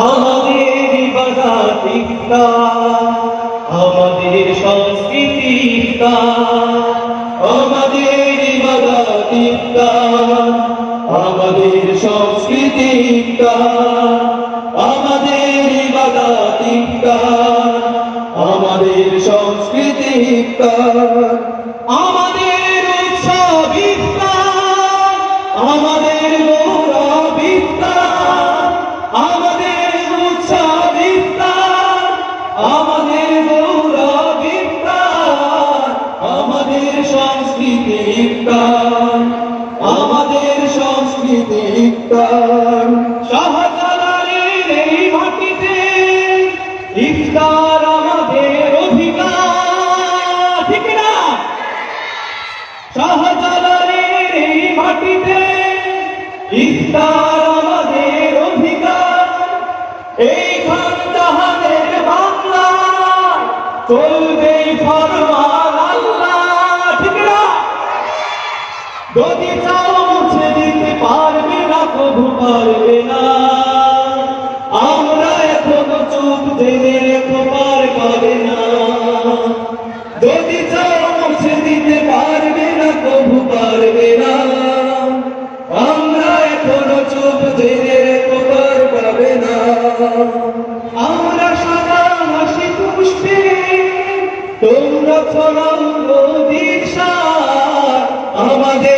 আমাদের ইফতার আমাদের সংস্কৃতি ইফতার আমাদের ইফতার আমাদের সংস্কৃতি ইফতার আমাদের ইফতার আমাদের সংস্কৃতি সংস্কৃতি আমাদের সংস্কৃতি ইফতার। শাহজালালের এই মাটিতে ইফতার আমাদের অধিকার এই মাটিতে ইফতার আমাদের অধিকার। বাংলা চলবে ফরমান যদি চাও মুছে দিতে পারবে না কবু পারবে না। আমরা এখন চুপ, জেনে রেখো, পার না। যদি চাও মুছে দিতে পারবে না পারবে না। আমরা এখনও চুপ, জেনে রেখো, পার পাবে না। আমরা সদা হাসি পুষ্পে, তোমরা ছড়াও নদীর সার। আমাদের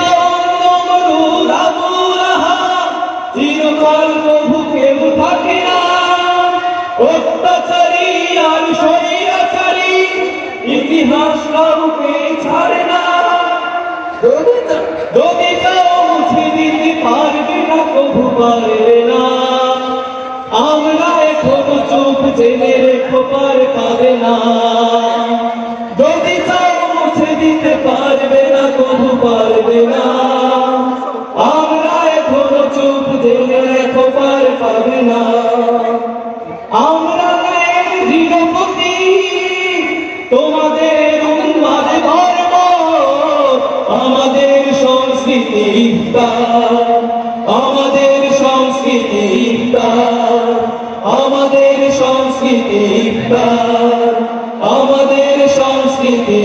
অত্যাচারী আর স্বৈরাচারী ইতিহাস ছাড়ে না। যদি মুছে দিতে পারবে না কবু পারবে না। আমরা এখনও চোখ জেনে রেখো পার পাবে না। যদি মুছে দিতে পারবে না কবু পারবে না। তোমাদের উন্মাদ ধর্ম আমাদের সংস্কৃতি আমাদের সংস্কৃতি আমাদের সংস্কৃতি আমাদের সংস্কৃতি